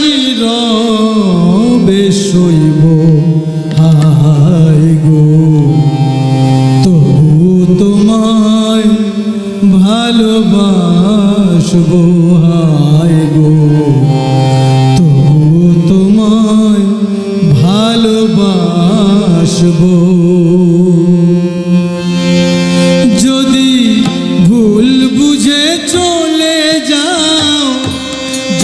নীরবে শৈব হায় গো। তবু তোমায় ভালোবাসবো। হায় গো। তবু তোমায় ভালোবাসবো।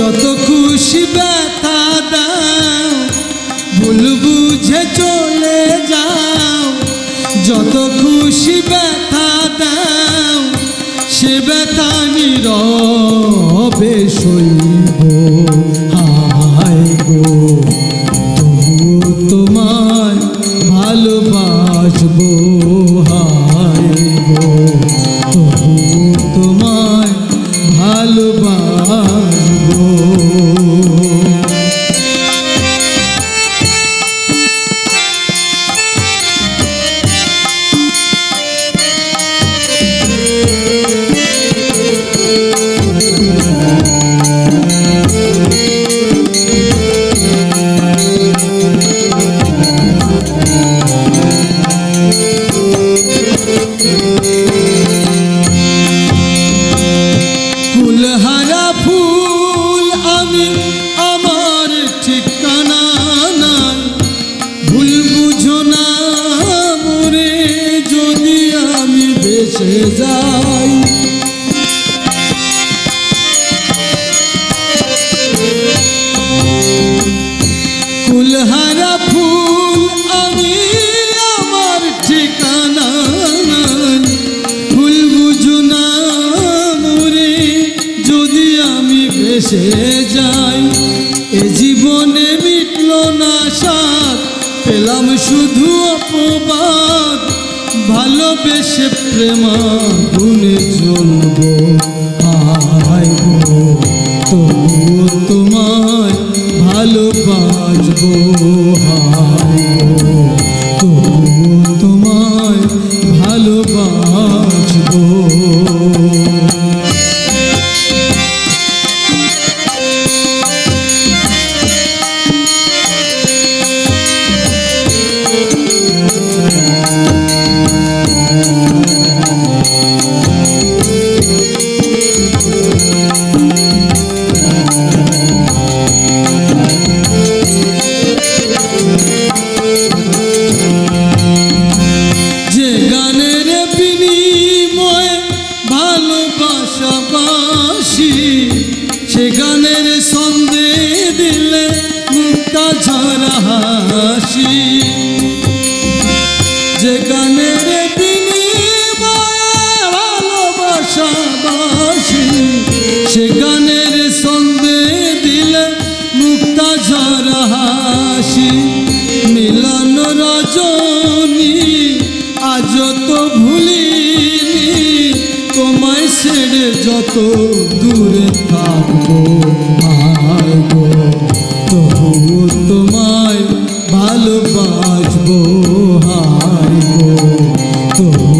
যত খুশি ব্যথা দাও, ভুল বুঝে চলে যাও। যত খুশি ব্যথা দাও, সে ব্যথা নীরবে সইব। যাই কুলহারা ফুল আমি আমার ঠিকানা ভুল বুঝো না মরে যদি আমি ভেসে যাই, এ জীবনে ভালোবেসে প্রেমা গুনে চলব। হায় গো তবুও তোমায় ভালোবাসব। হাই তবুও তোমায় ভালোবাসবো। হাসি। যে গানের বিনিময়ে ভালোবাসাবাসি সে গানের সন্দেহ দিলে মুক্তা ঝরা হাসি। মিলন রজনী আজ তো ভুলিনি, তোমায় ছেড়ে যত দূরে থাকব আয় তোমায় হায় গো তবু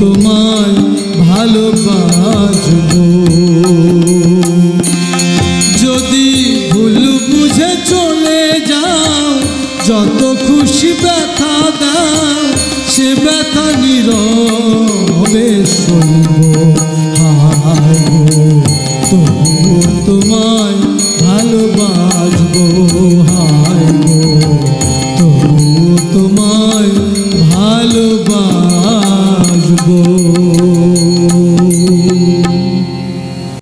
তোমায় ভালোবাসবো। যদি ভুল বুঝে চলে যাও, যত খুশি ব্যথা দাও, সে ব্যথা নীরবে সইব